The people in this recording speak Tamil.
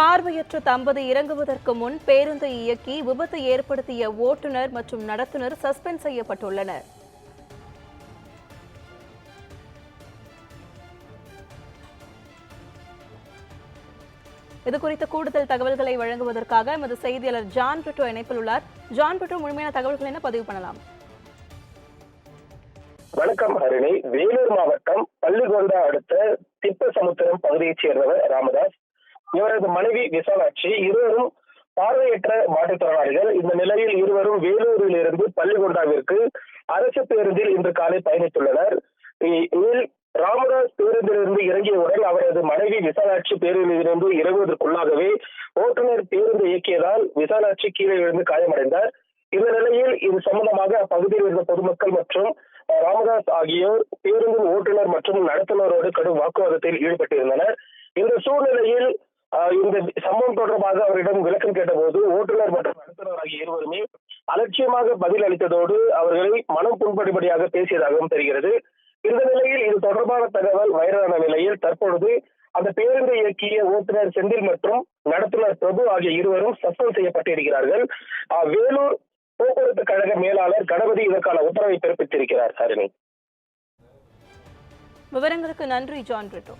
பார்வையற்ற தம்பதி இறங்குவதற்கு முன் பேருந்தை இயக்கி விபத்து ஏற்படுத்திய ஓட்டுநர் மற்றும் நடத்துனர் சஸ்பெண்ட் செய்யப்பட்டுள்ளனர். இது குறித்த கூடுதல் தகவல்களை வழங்குவதற்காக எமது செய்தியாளர் ஜான் பிரிட்டோ இணைப்பில் உள்ளார். ஜான் பிரிட்டோ முழுமையான தகவல்கள் என்ன பதிவு பண்ணலாம்? வணக்கம் ஹரிணி வேலூர் மாவட்டம் பள்ளிகொண்டா அடுத்த திப்பசமுத்திரம் பகுதியைச் சேர்ந்தவர் ராமதாஸ். இவரது மனைவி விசாலாட்சி இருவரும் பார்வையற்ற மாற்றுத்திறனாளிகள். இந்த நிலையில் இருவரும் வேலூரில் இருந்து பள்ளிகொண்டாவிற்கு அரசு பேருந்தில் இன்று காலை பயணித்துள்ளனர். இதில் ராமதாஸ் பேருந்திலிருந்து இறங்கியவுடன் அவரது மனைவி விசாலாட்சி பேருந்திலிருந்து இறங்குவதற்குள்ளாகவே ஓட்டுநர் பேருந்து இயக்கியதால் விசாலாட்சி கீழே விழுந்து காயமடைந்தார். இந்த நிலையில் இது சம்பந்தமாக அப்பகுதியில் இருந்த பொதுமக்கள் மற்றும் ராமதாஸ் ஆகியோர் பேருந்தின் ஓட்டுநர் மற்றும் நடத்துனரோடு கடும் வாக்குவாதத்தில் ஈடுபட்டிருந்தனர். இந்த சூழ்நிலையில் இந்த சம்பவம் தொடர்பாக அவரிடம் விளக்கம் கேட்டபோது ஓட்டுநர் மற்றும் நடத்துனர் ஆகிய இருவருமே அலட்சியமாக பதில் அளித்ததோடு அவர்களை மனம் புண்படும்படியாக பேசியதாகவும் தெரிகிறது. இந்த நிலையில் இது தொடர்பான தகவல் வைரலான நிலையில் தற்பொழுது அந்த பேருந்தை இயக்கிய ஓட்டுநர் செந்தில் மற்றும் நடத்துனர் பிரபு ஆகிய இருவரும் சஸ்பெண்ட் செய்யப்பட்டிருக்கிறார்கள். வேலூர் போக்குவரத்து கழக மேலாளர் கணபதி இதற்கான உத்தரவை பிறப்பித்திருக்கிறார் ஹரிணி விவரங்களுக்கு நன்றி ஜான் பிரிட்டோ